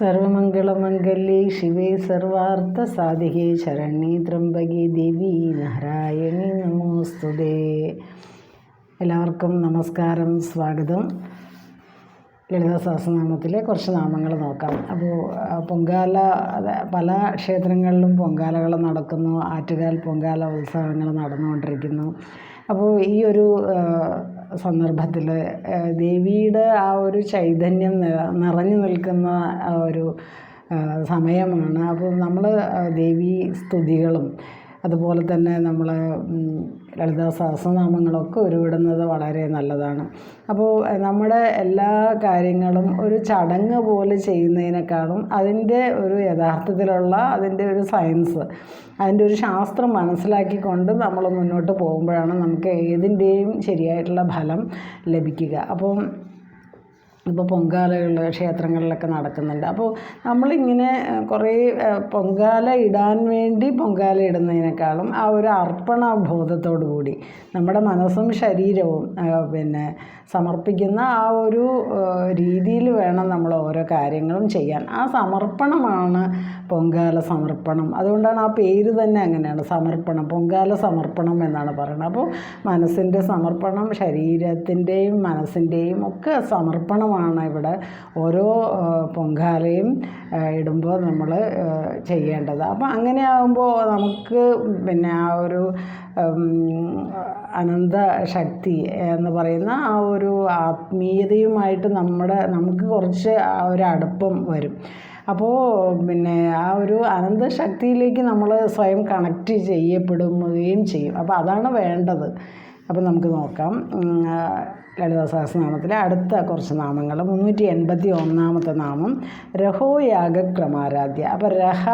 സർവമംഗളമംഗല്യേ ശിവേ സർവാർത്ഥ സാധികേ ശരണ്യേ ത്രംബകേ ദേവി നാരായണി നമോസ്തുതേ. എല്ലാവർക്കും നമസ്കാരം സ്വാഗതം. ലളിത സഹസ്രനാമത്തിലെ കുറച്ച് നാമങ്ങൾ നോക്കാം. അപ്പോൾ പൊങ്കാല പല ക്ഷേത്രങ്ങളിലും പൊങ്കാലകൾ നടക്കുന്നു. ആറ്റുകാൽ പൊങ്കാല ഉത്സവങ്ങൾ നടന്നുകൊണ്ടിരിക്കുന്നു. അപ്പോൾ ഈ ഒരു സന്ദർഭത്തിൽ ദേവിയുടെ ആ ഒരു ചൈതന്യം നിറഞ്ഞു നിൽക്കുന്ന ആ ഒരു സമയമാണ്. അപ്പോൾ നമ്മൾ ദേവി സ്തുതികളും അതുപോലെ തന്നെ നമ്മൾ ലളിത സഹസ്രനാമങ്ങളൊക്കെ ഉരുവിടുന്നത് വളരെ നല്ലതാണ്. അപ്പോൾ നമ്മുടെ എല്ലാ കാര്യങ്ങളും ഒരു ചടങ്ങ് പോലെ ചെയ്യുന്നതിനേക്കാളും അതിന്റെ ഒരു യഥാർത്ഥത്തിലുള്ള അതിന്റെ ഒരു സയൻസ് അതിന്റെ ഒരു ശാസ്ത്രം മനസ്സിലാക്കിക്കൊണ്ട് നമ്മൾ മുന്നോട്ട് പോകുമ്പോഴാണ് നമുക്ക് ഏതിന്റെയും ശരിയായിട്ടുള്ള ഫലം ലഭിക്കുക. അപ്പം ഇപ്പോൾ പൊങ്കാലകൾ ക്ഷേത്രങ്ങളിലൊക്കെ നടക്കുന്നുണ്ട്. അപ്പോൾ നമ്മളിങ്ങനെ കുറേ പൊങ്കാല ഇടാൻ വേണ്ടി പൊങ്കാല ഇടുന്നതിനേക്കാളും ആ ഒരു അർപ്പണ ബോധത്തോടു കൂടി നമ്മുടെ മനസ്സും ശരീരവും പിന്നെ സമർപ്പിക്കുന്ന ആ ഒരു രീതിയിൽ വേണം നമ്മൾ ഓരോ കാര്യങ്ങളും ചെയ്യാൻ. ആ സമർപ്പണമാണ് പൊങ്കാല സമർപ്പണം. അതുകൊണ്ടാണ് ആ പേര് തന്നെ അങ്ങനെയാണ് സമർപ്പണം പൊങ്കാല സമർപ്പണം എന്നാണ് പറയുന്നത്. അപ്പോൾ മനസ്സിന്റെ സമർപ്പണം ശരീരത്തിന്റെയും മനസ്സിന്റെയും ഒക്കെ സമർപ്പണമാണ് ഇവിടെ ഓരോ പൊങ്കാലയും ഇടുമ്പോൾ നമ്മൾ ചെയ്യേണ്ടത്. അപ്പോൾ അങ്ങനെ നമുക്ക് പിന്നെ ആ ഒരു അനന്ത ശക്തി എന്ന് പറയുന്ന ആ ഒരു ആത്മീയതയുമായിട്ട് നമ്മുടെ നമുക്ക് കുറച്ച് ആ ഒരു അടുപ്പം വരും. അപ്പോൾ പിന്നെ ആ ഒരു അനന്ത ശക്തിയിലേക്ക് നമ്മൾ സ്വയം കണക്റ്റ് ചെയ്യപ്പെടുകയും ചെയ്യും. അപ്പോൾ അതാണ് വേണ്ടത്. അപ്പോൾ നമുക്ക് നോക്കാം. ലളിത സഹസ്രനാമത്തിലെ അടുത്ത കുറച്ച് നാമങ്ങൾ മുന്നൂറ്റി എൺപത്തി ഒന്നാമത്തെ നാമം രഹോയാഗ ക്രമാരാധ്യ അപ്പോൾ രഹ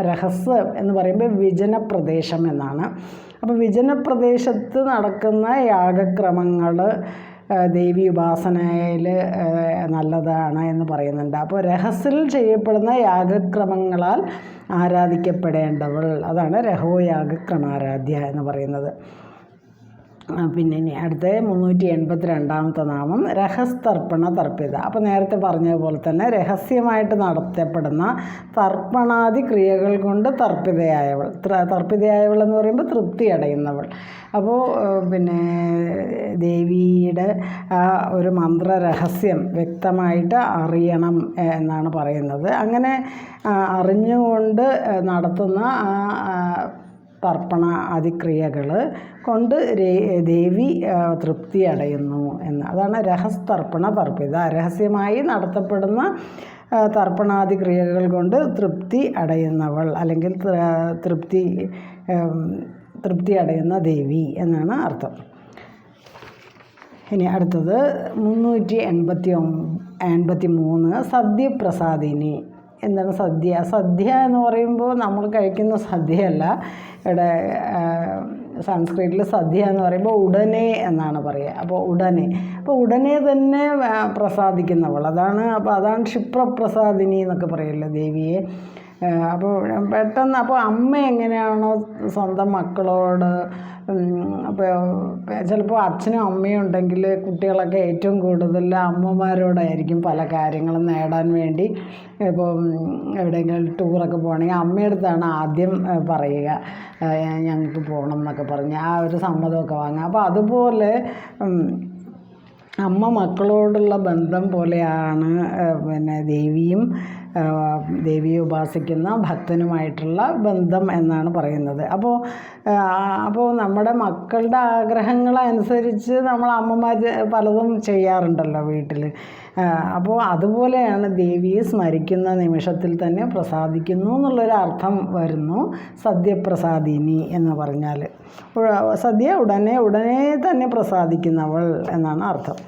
രഹസ്യം എന്ന് പറയുമ്പോൾ വിജനപ്രദേശം എന്നാണ്. അപ്പോൾ വിജനപ്രദേശത്ത് നടക്കുന്ന യാഗക്രമങ്ങൾ ദേവി ഉപാസനയിൽ നല്ലതാണ് എന്ന് പറയുന്നുണ്ട്. അപ്പോൾ രഹസ്യൽ ചെയ്യപ്പെടുന്ന യാഗക്രമങ്ങളാൽ ആരാധിക്കപ്പെടേണ്ടവൾ. അതാണ് രഹോയാഗക്രമാരാധ്യ എന്ന് പറയുന്നത്. പിന്നെ ഇനി അടുത്ത മുന്നൂറ്റി എൺപത്തി രണ്ടാമത്തെ നാമം രഹസ്തർപ്പണ തർപ്പിത. അപ്പോൾ നേരത്തെ പറഞ്ഞതുപോലെ തന്നെ രഹസ്യമായിട്ട് നടത്തപ്പെടുന്ന തർപ്പണാദി ക്രിയകൾ കൊണ്ട് തർപ്പിതയായവൾ. തർപ്പിതയായവൾ എന്ന് പറയുമ്പോൾ തൃപ്തി അടയുന്നവൾ. അപ്പോൾ പിന്നെ ദേവിയുടെ ആ ഒരു മന്ത്ര രഹസ്യം വ്യക്തമായിട്ട് അറിയണം എന്നാണ് പറയുന്നത്. അങ്ങനെ അറിഞ്ഞുകൊണ്ട് നടത്തുന്ന ആ തർപ്പണ അതിക്രിയകൾ കൊണ്ട് ദേവി തൃപ്തി അടയുന്നു എന്ന്. അതാണ് രഹസ്തർപ്പണ തർപ്പിത രഹസ്യമായി നടത്തപ്പെടുന്ന തർപ്പണാദി ക്രിയകൾ കൊണ്ട് തൃപ്തി അടയുന്നവൾ അല്ലെങ്കിൽ തൃപ്തി തൃപ്തി അടയുന്ന ദേവി എന്നാണ് അർത്ഥം. ഇനി അടുത്തത് മുന്നൂറ്റി എൺപത്തി എൺപത്തി മൂന്ന് സദ്യപ്രസാദിനി. എന്താണ് സദ്യ? സദ്യ എന്ന് പറയുമ്പോൾ നമ്മൾ കഴിക്കുന്ന സദ്യയല്ല. ഇവിടെ സംസ്കൃതത്തിൽ സദ്യ എന്ന് പറയുമ്പോൾ ഉടനെ എന്നാണ് പറയുക. അപ്പോൾ ഉടനെ. അപ്പോൾ ഉടനെ തന്നെ പ്രസാദിക്കുന്നവൾ. അതാണ് അപ്പോൾ അതാണ് ക്ഷിപ്രപ്രസാദിനി എന്നൊക്കെ പറയല്ലോ ദേവിയെ. അപ്പോൾ പെട്ടെന്ന് അപ്പോൾ അമ്മ എങ്ങനെയാണോ സ്വന്തം മക്കളോട് അപ്പോൾ ചിലപ്പോൾ അച്ഛനും അമ്മയും ഉണ്ടെങ്കിൽ കുട്ടികളൊക്കെ ഏറ്റവും കൂടുതൽ അമ്മമാരോടായിരിക്കും പല കാര്യങ്ങളും നേടാൻ വേണ്ടി. ഇപ്പോൾ എവിടെയെങ്കിലും ടൂറൊക്കെ പോകണമെങ്കിൽ അമ്മയുടെ അടുത്താണ് ആദ്യം പറയുക ഞങ്ങൾക്ക് പോകണം എന്നൊക്കെ പറഞ്ഞ് ആ ഒരു സമ്മതമൊക്കെ വാങ്ങുക. അപ്പോൾ അതുപോലെ അമ്മ മക്കളോടുള്ള ബന്ധം പോലെയാണ് പിന്നെ ദേവിയും ദേവിയെ ഉപാസിക്കുന്ന ഭക്തനുമായിട്ടുള്ള ബന്ധം എന്നാണ് പറയുന്നത്. അപ്പോൾ അപ്പോൾ നമ്മുടെ മക്കളുടെ ആഗ്രഹങ്ങളനുസരിച്ച് നമ്മൾ അമ്മമാർ പലതും ചെയ്യാറുണ്ടല്ലോ വീട്ടിൽ. അപ്പോൾ അതുപോലെയാണ് ദേവിയെ സ്മരിക്കുന്ന നിമിഷത്തിൽ തന്നെ പ്രസാദിക്കുന്നു എന്നുള്ളൊരു അർത്ഥം വരുന്നു. സദ്യപ്രസാദിനി എന്ന് പറഞ്ഞാൽ സദ്യ ഉടനെ ഉടനെ തന്നെ പ്രസാദിക്കുന്നവൾ എന്നാണ് അർത്ഥം.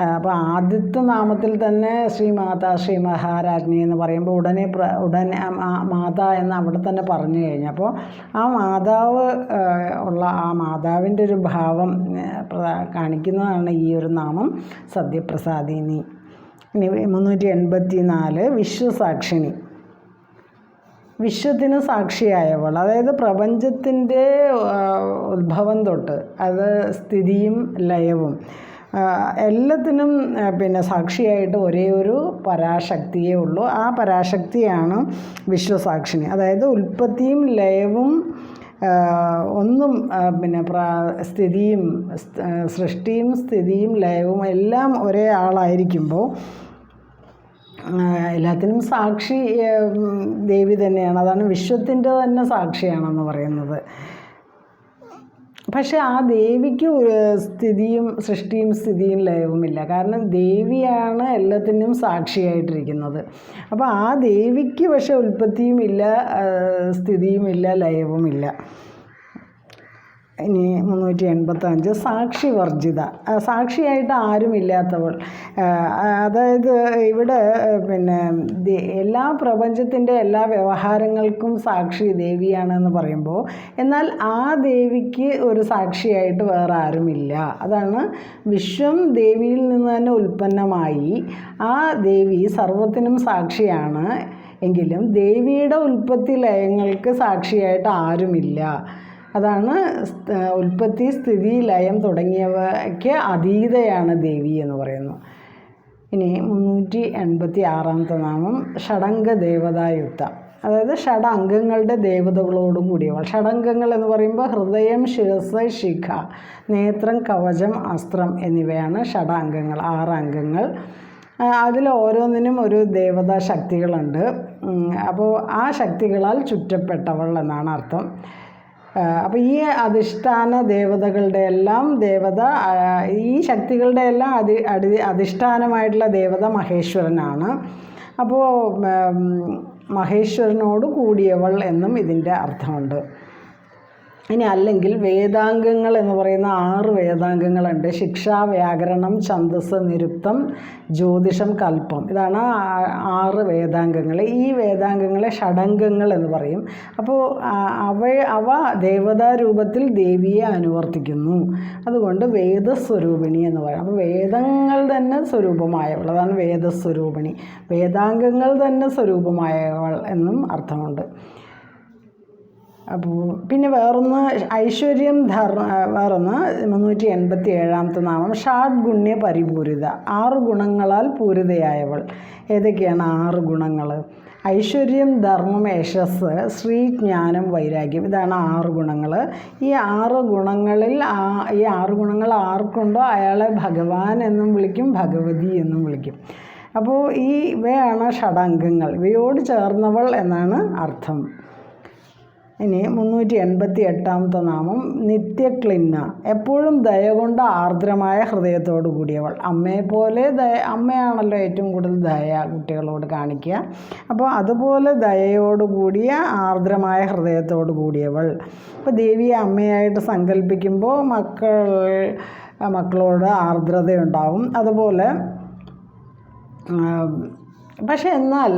അപ്പോൾ ആദ്യത്തെ നാമത്തിൽ തന്നെ ശ്രീ മാതാ ശ്രീ മഹാരാജ്ഞി എന്ന് പറയുമ്പോൾ ഉടനെ പ്ര ഉടനെ മാതാ എന്ന് അവിടെ തന്നെ പറഞ്ഞു കഴിഞ്ഞപ്പോൾ ആ മാതാവ് ഉള്ള ആ മാതാവിന്റെ ഒരു ഭാവം കാണിക്കുന്നതാണ് ഈ ഒരു നാമം സത്യപ്രസാദിനി. ഇനി മുന്നൂറ്റി എൺപത്തി നാല് വിശ്വസാക്ഷിണി. വിശ്വത്തിന് സാക്ഷിയായവൾ അതായത് പ്രപഞ്ചത്തിന്റെ ഉത്ഭവം തൊട്ട് അത് സ്ഥിതിയും ലയവും. എല്ലാത്തിനും പിന്നെ സാക്ഷിയായിട്ട് ഒരേ ഒരു പരാശക്തിയേ ഉള്ളൂ. ആ പരാശക്തിയാണ് വിശ്വസാക്ഷിണി അതായത് ഉൽപ്പത്തിയും ലയവും ഒന്നും പിന്നെ പ്രാ സ്ഥിതിയും സൃഷ്ടിയും സ്ഥിതിയും ലയവും എല്ലാം ഒരേ ആളായിരിക്കുമ്പോൾ എല്ലാത്തിനും സാക്ഷി ദേവി തന്നെയാണ്. അതാണ് വിശ്വത്തിന്റെ തന്നെ സാക്ഷിയാണെന്ന് പറയുന്നത്. പക്ഷെ ആ ദേവിക്ക് സ്ഥിതിയും സൃഷ്ടിയും സ്ഥിതിയും ലയവുമില്ല. കാരണം ദേവിയാണ് എല്ലാത്തിനും സാക്ഷിയായിട്ടിരിക്കുന്നത്. അപ്പോൾ ആ ദേവിക്ക് പക്ഷെ ഉൽപ്പത്തിയും ഇല്ല സ്ഥിതിയും സ്ഥിതിയുമില്ല ലയവുമില്ല ഇനി മുന്നൂറ്റി എൺപത്തഞ്ച് സാക്ഷി വർജിത. സാക്ഷിയായിട്ട് ആരുമില്ലാത്തവൾ. അതായത് ഇവിടെ പിന്നെ എല്ലാ പ്രപഞ്ചത്തിന്റെ എല്ലാ വ്യവഹാരങ്ങൾക്കും സാക്ഷി ദേവിയാണെന്ന് പറയുമ്പോൾ എന്നാൽ ആ ദേവിക്ക് ഒരു സാക്ഷിയായിട്ട് വേറെ ആരുമില്ല. അതാണ് വിശ്വം ദേവിയിൽ നിന്ന് തന്നെ ഉൽപ്പന്നമായി. ആ ദേവി സർവത്തിനും സാക്ഷിയാണ്. എങ്കിലും ദേവിയുടെ ഉൽപ്പത്തി ലയങ്ങൾക്ക് സാക്ഷിയായിട്ട് ആരുമില്ല. അതാണ് ഉൽപ്പത്തി സ്ഥിതി ലയം തുടങ്ങിയവയ്ക്ക് അതീതയാണ് ദേവി എന്ന് പറയുന്നു. ഇനി മുന്നൂറ്റി എൺപത്തി ആറാമത്തെ നാമം ഷടംഗ ദേവതായുക്ത അതായത് ഷട അംഗങ്ങളുടെ ദേവതകളോടും കൂടിയവൾ ഷടംഗങ്ങൾ എന്ന് പറയുമ്പോൾ ഹൃദയം ശിരസ് ശിഖ നേത്രം കവചം അസ്ത്രം എന്നിവയാണ് ഷട അംഗങ്ങൾ ആറ് അംഗങ്ങൾ. അതിൽ ഓരോന്നിനും ഒരു ദേവതാ ശക്തികളുണ്ട്. അപ്പോൾ ആ ശക്തികളാൽ ചുറ്റപ്പെട്ടവൾ എന്നാണ് അർത്ഥം. അപ്പോൾ ഈ അധിഷ്ഠാന ദേവതകളുടെ എല്ലാം ദേവത ഈ ശക്തികളുടെ എല്ലാം അതി അടി അധിഷ്ഠാനമായിട്ടുള്ള ദേവത മഹേശ്വരനാണ്. അപ്പോൾ മഹേശ്വരനോട് കൂടിയവൾ എന്നും ഇതിന്റെ അർത്ഥമുണ്ട്. ഇനി അല്ലെങ്കിൽ വേദാംഗങ്ങൾ എന്ന് പറയുന്ന ആറ് വേദാംഗങ്ങളുണ്ട്. ശിക്ഷ വ്യാകരണം ഛന്ദസ് നിരുക്തം ജ്യോതിഷം കൽപ്പം. ഇതാണ് ആറ് വേദാംഗങ്ങൾ. ഈ വേദാംഗങ്ങളെ ഷടംഗങ്ങൾ എന്ന് പറയും. അപ്പോൾ അവ അവ ദേവതാ രൂപത്തിൽ ദേവിയെ അനുവർത്തിക്കുന്നു. അതുകൊണ്ട് വേദസ്വരൂപിണി എന്ന് പറയും. അപ്പോൾ വേദങ്ങൾ തന്നെ സ്വരൂപമായവൾ. അതാണ് വേദസ്വരൂപിണി. വേദാംഗങ്ങൾ തന്നെ സ്വരൂപമായവൾ എന്നും അർത്ഥമുണ്ട്. അപ്പോൾ പിന്നെ വേറൊന്ന് ഐശ്വര്യം ധർമ്മ വേറൊന്ന് മുന്നൂറ്റി എൺപത്തി ഏഴാമത്തെ നാമം ഷാഡ് ഗുണ്യ പരിപൂരിത ആറ് ഗുണങ്ങളാൽ പൂരിതയായവൾ. ഏതൊക്കെയാണ് ആറ് ഗുണങ്ങൾ ഐശ്വര്യം ധർമ്മം യശസ് ശ്രീ ജ്ഞാനം വൈരാഗ്യം ഇതാണ് ആറ് ഗുണങ്ങൾ ഈ ആറ് ഗുണങ്ങളിൽ ഈ ആറ് ഗുണങ്ങൾ ആർക്കുണ്ടോ? അയാളെ ഭഗവാൻ എന്നും വിളിക്കും ഭഗവതി എന്നും വിളിക്കും. അപ്പോൾ ഈ ഇവയാണ് ഷഡംഗങ്ങൾ. ഇവയോട് ചേർന്നവൾ എന്നാണ് അർത്ഥം. ഇനി മുന്നൂറ്റി എൺപത്തി എട്ടാമത്തെ നാമം നിത്യക്ലിന്ന. എപ്പോഴും ദയ കൊണ്ട് ആർദ്രമായ ഹൃദയത്തോടു കൂടിയവൾ. അമ്മയെപ്പോലെ ദയ അമ്മയാണല്ലോ ഏറ്റവും കൂടുതൽ ദയ കുട്ടികളോട് കാണിക്കുക. അപ്പോൾ അതുപോലെ ദയയോട് കൂടിയ ആർദ്രമായ ഹൃദയത്തോടു കൂടിയവൾ. അപ്പോൾ ദേവിയെ അമ്മയായിട്ട് സങ്കല്പിക്കുമ്പോൾ മക്കൾ മക്കളോട് ആർദ്രതയുണ്ടാവും. അതുപോലെ പക്ഷെ എന്നാൽ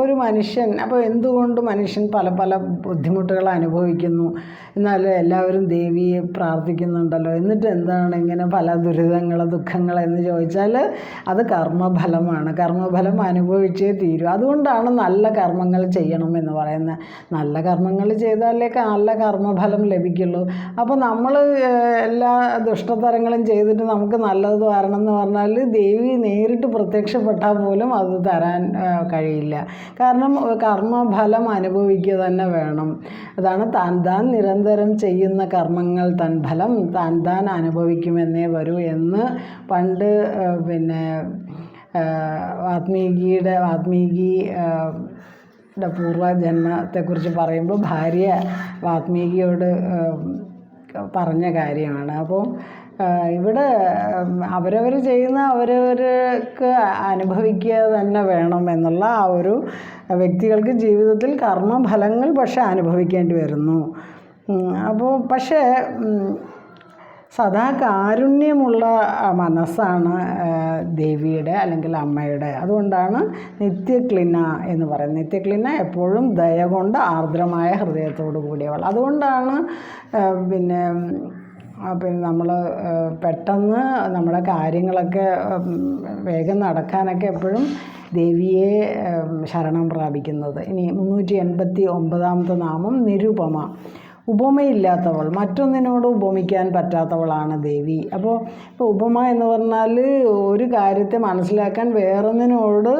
ഒരു മനുഷ്യൻ അപ്പോൾ എന്തുകൊണ്ട് മനുഷ്യൻ പല പല ബുദ്ധിമുട്ടുകൾ അനുഭവിക്കുന്നു? എന്നാൽ എല്ലാവരും ദേവിയെ പ്രാർത്ഥിക്കുന്നുണ്ടല്ലോ. എന്നിട്ട് എന്താണ് ഇങ്ങനെ പല ദുരിതങ്ങൾ ദുഃഖങ്ങൾ എന്ന് ചോദിച്ചാൽ അത് കർമ്മഫലമാണ്. കർമ്മഫലം അനുഭവിച്ചേ തീരൂ. അതുകൊണ്ടാണ് നല്ല കർമ്മങ്ങൾ ചെയ്യണം എന്ന് പറയുന്നത്. നല്ല കർമ്മങ്ങൾ ചെയ്താലേ നല്ല കർമ്മഫലം ലഭിക്കുള്ളൂ. അപ്പോൾ നമ്മൾ എല്ലാ ദുഷ്ടതരങ്ങളും ചെയ്തിട്ട് നമുക്ക് നല്ലത് വരണം എന്ന് പറഞ്ഞാൽ ദേവി നേരിട്ട് പ്രത്യക്ഷപ്പെട്ടാൽ പോലും അത് തരാൻ കഴിയില്ല. കാരണം കർമ്മഫലം അനുഭവിക്കുക തന്നെ വേണം. അതാണ് താൻ താൻ നിരന്തരം ചെയ്യുന്ന കർമ്മങ്ങൾ തൻ ഫലം താൻ താൻ അനുഭവിക്കുമെന്നേ വരൂ എന്ന് പണ്ട് പിന്നെ ആത്മീകിയുടെ വാത്മീകിയുടെ വാത്മീകി ആ, ടെ പൂർവജന്മത്തെക്കുറിച്ച് പറയുമ്പോൾ ഭാര്യ വാത്മീകിയോട് പറഞ്ഞ കാര്യമാണ്. അപ്പോൾ ഇവിടെ അവരവർ ചെയ്യുന്ന അവരവർക്ക് അനുഭവിക്കുക തന്നെ വേണം എന്നുള്ള ആ ഒരു വ്യക്തികൾക്ക് ജീവിതത്തിൽ കർമ്മഫലങ്ങൾ പക്ഷേ അനുഭവിക്കേണ്ടി വരുന്നു. അപ്പോൾ പക്ഷേ സദാ കാരുണ്യമുള്ള മനസ്സാണ് ദേവിയുടെ അല്ലെങ്കിൽ അമ്മയുടെ. അതുകൊണ്ടാണ് നിത്യക്ലിന എന്ന് പറയുന്നത്. നിത്യക്ലിന എപ്പോഴും ദയ കൊണ്ട് ആർദ്രമായ ഹൃദയത്തോടു കൂടിയവൾ. അതുകൊണ്ടാണ് പിന്നെ പിന്നെ നമ്മൾ പെട്ടെന്ന് നമ്മുടെ കാര്യങ്ങളൊക്കെ വേഗം നടക്കാനൊക്കെ എപ്പോഴും ദേവിയെ ശരണം പ്രാപിക്കുന്നത്. ഇനി മുന്നൂറ്റി എൺപത്തി ഒമ്പതാമത്തെ നാമം നിരുപമ. ഉപമയില്ലാത്തവൾ മറ്റൊന്നിനോട് ഉപമിക്കാൻ പറ്റാത്തവളാണ് ദേവി. അപ്പോൾ ഇപ്പോൾ ഉപമ എന്ന് പറഞ്ഞാൽ ഒരു കാര്യത്തെ മനസ്സിലാക്കാൻ വേറൊന്നിനോട്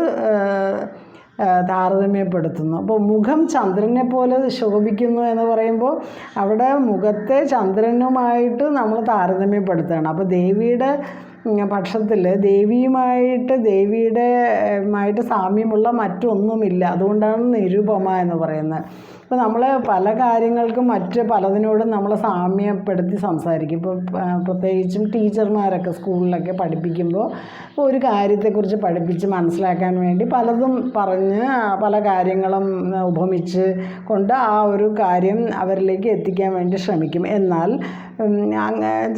താരതമ്യപ്പെടുത്തുന്നു. അപ്പോൾ മുഖം ചന്ദ്രനെ പോലെ ശോഭിക്കുന്നു എന്ന് പറയുമ്പോൾ അവിടെ മുഖത്തെ ചന്ദ്രനുമായിട്ട് നമ്മൾ താരതമ്യപ്പെടുത്തുകയാണ്. അപ്പോൾ ദേവിയുടെ പക്ഷത്തിൽ ദേവിയുമായിട്ട് ദേവിയുടെ ആയിട്ട് സാമ്യമുള്ള മറ്റൊന്നുമില്ല. അതുകൊണ്ടാണ് നിരുപമ എന്ന് പറയുന്നത്. ഇപ്പോൾ നമ്മൾ പല കാര്യങ്ങൾക്കും മറ്റ് പലതിനോടും നമ്മൾ സാമ്യപ്പെടുത്തി സംസാരിക്കും. ഇപ്പോൾ പ്രത്യേകിച്ചും ടീച്ചർമാരൊക്കെ സ്കൂളിലൊക്കെ പഠിപ്പിക്കുമ്പോൾ ഒരു കാര്യത്തെക്കുറിച്ച് പഠിപ്പിച്ച് മനസ്സിലാക്കാൻ വേണ്ടി പലതും പറഞ്ഞ് പല കാര്യങ്ങളും ഉപമിച്ച് കൊണ്ട് ആ ഒരു കാര്യം അവരിലേക്ക് എത്തിക്കാൻ വേണ്ടി ശ്രമിക്കും. എന്നാൽ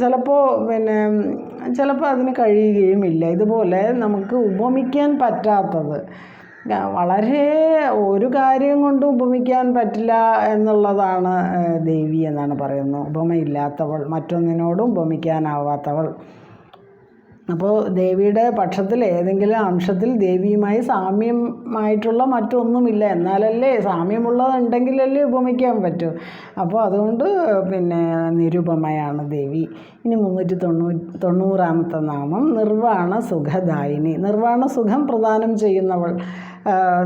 ചിലപ്പോൾ പിന്നെ ചിലപ്പോൾ അതിന് കഴിയുകയുമില്ല. ഇതുപോലെ നമുക്ക് ഉപമിക്കാൻ പറ്റാത്തത് വളരെ ഒരു കാര്യം കൊണ്ട് ഉപമിക്കാൻ പറ്റില്ല എന്നുള്ളതാണ് ദേവി എന്നാണ് പറയുന്നത്. ഉപമയില്ലാത്തവൾ മറ്റൊന്നിനോടും ഉപമിക്കാനാവാത്തവൾ. അപ്പോൾ ദേവിയുടെ പക്ഷത്തിൽ ഏതെങ്കിലും അംശത്തിൽ ദേവിയുമായി സാമ്യമായിട്ടുള്ള മറ്റൊന്നുമില്ല. എന്നാലല്ലേ സാമ്യമുള്ളതുണ്ടെങ്കിലല്ലേ ഉപമിക്കാൻ പറ്റൂ. അപ്പോൾ അതുകൊണ്ട് പിന്നെ നിരുപമയാണ് ദേവി. ഇനി മുന്നൂറ്റി തൊണ്ണൂ തൊണ്ണൂറാമത്തെ നാമം നിർവാണ സുഖദായിനി. നിർവാണ സുഖം പ്രദാനം ചെയ്യുന്നവൾ.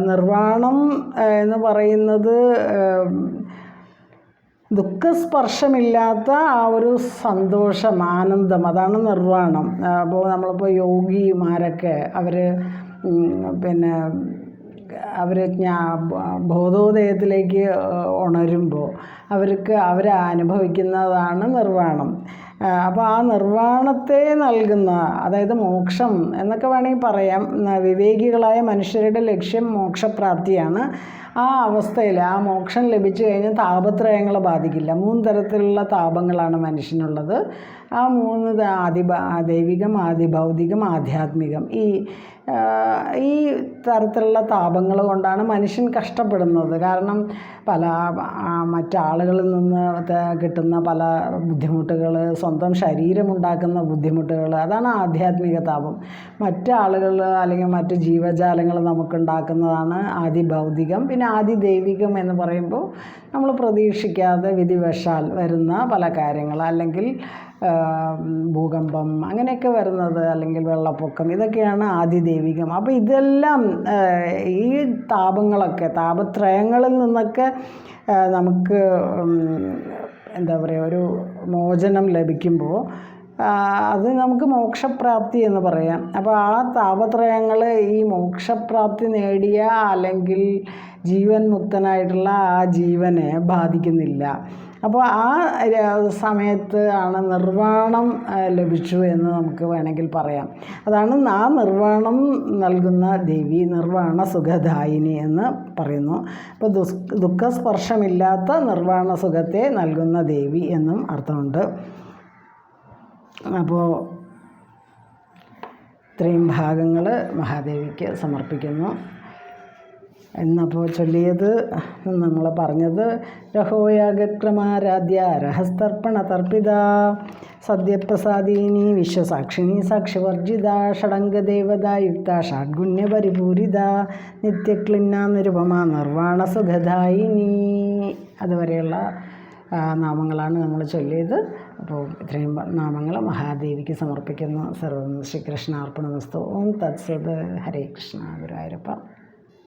നിർവാണം എന്ന് പറയുന്നത് ദുഃഖസ്പർശമില്ലാത്ത ആ ഒരു സന്തോഷം ആനന്ദം അതാണ് നിർവാണം. അപ്പോൾ നമ്മളിപ്പോൾ യോഗിമാരൊക്കെ അവർ പിന്നെ അവർ ജ്ഞാ ബോധോദയത്തിലേക്ക് ഉണരുമ്പോൾ അവർക്ക് അവർ അനുഭവിക്കുന്നതാണ് നിർവാണം. അപ്പോൾ ആ നിർവാണത്തെ നൽകുന്ന അതായത് മോക്ഷം എന്നൊക്കെ വേണമെങ്കിൽ പറയാം. വിവേകികളായ മനുഷ്യരുടെ ലക്ഷ്യം മോക്ഷപ്രാപ്തിയാണ്. ആ അവസ്ഥയിൽ ആ മോക്ഷം ലഭിച്ചു കഴിഞ്ഞാൽ താപത്രയങ്ങളെ ബാധിക്കില്ല. മൂന്ന് തരത്തിലുള്ള താപങ്ങളാണ് മനുഷ്യനുള്ളത്. ആ മൂന്ന് ആദി ദൈവികം ആദിഭൗതികം ആധ്യാത്മികം. ഈ ഈ തരത്തിലുള്ള താപങ്ങൾ കൊണ്ടാണ് മനുഷ്യൻ കഷ്ടപ്പെടുന്നത്. കാരണം പല മറ്റാളുകളിൽ നിന്ന് കിട്ടുന്ന പല ബുദ്ധിമുട്ടുകൾ സ്വന്തം ശരീരമുണ്ടാക്കുന്ന ബുദ്ധിമുട്ടുകൾ അതാണ് ആധ്യാത്മിക താപം. മറ്റാളുകൾ അല്ലെങ്കിൽ മറ്റ് ജീവജാലങ്ങൾ നമുക്കുണ്ടാക്കുന്നതാണ് ആദി ഭൗതികം പിന്നെ ആദി ദൈവികം എന്ന് പറയുമ്പോൾ നമ്മൾ പ്രതീക്ഷിക്കാതെ വിധിവശാൽ വരുന്ന പല കാര്യങ്ങൾ. അല്ലെങ്കിൽ ഭൂകമ്പം അങ്ങനെയൊക്കെ വരുന്നത് അല്ലെങ്കിൽ വെള്ളപ്പൊക്കം ഇതൊക്കെയാണ് ആദിദൈവികം അപ്പോൾ ഇതെല്ലാം ഈ താപങ്ങളൊക്കെ താപത്രയങ്ങളിൽ നിന്നൊക്കെ നമുക്ക് എന്താ പറയുക ഒരു മോചനം ലഭിക്കുമ്പോൾ അത് നമുക്ക് മോക്ഷപ്രാപ്തി എന്ന് പറയാം. അപ്പോൾ ആ താപത്രയങ്ങൾ ഈ മോക്ഷപ്രാപ്തി നേടിയ അല്ലെങ്കിൽ ജീവൻ മുക്തനായിട്ടുള്ള ആ ജീവനെ ബാധിക്കുന്നില്ല. അപ്പോൾ ആ സമയത്ത് ആണ് നിർവാണം ലഭിച്ചു എന്ന് നമുക്ക് വേണമെങ്കിൽ പറയാം. അതാണ് ആ നിർവാണം നൽകുന്ന ദേവി നിർവാണ സുഖദായിനി എന്ന് പറയുന്നു. അപ്പോൾ ദുസ് ദുഃഖസ്പർശമില്ലാത്ത നിർവാണ സുഖത്തെ നൽകുന്ന ദേവി എന്നും അർത്ഥമുണ്ട്. അപ്പോൾ ഇത്രയും ഭാഗങ്ങൾ മഹാദേവിക്ക് സമർപ്പിക്കുന്നു. എന്നപ്പോൾ ചൊല്ലിയത് നമ്മൾ പറഞ്ഞത് രഹോയാഗക്രമാരാധ്യ രഹസ്തർപ്പണ തർപ്പിത സദ്യപ്രസാദീനി വിശ്വസാക്ഷിണി സാക്ഷിവർജിത ഷഡംഗദേവത യുക്ത ഷഡ്ഗുണ്യപരിപൂരിത നിത്യക്ലിന്ന നിരുപമ നിർവാണ സുഖദായിനി അതുവരെയുള്ള നാമങ്ങളാണ് നമ്മൾ ചൊല്ലിയത്. അപ്പോൾ ഇത്രയും നാമങ്ങൾ മഹാദേവിക്ക് സമർപ്പിക്കുന്നു. സർവം ശ്രീകൃഷ്ണാർപ്പണമസ്തു. ഓം തത്സത്. ഹരേ കൃഷ്ണ. ഗുരുവായൂരപ്പ.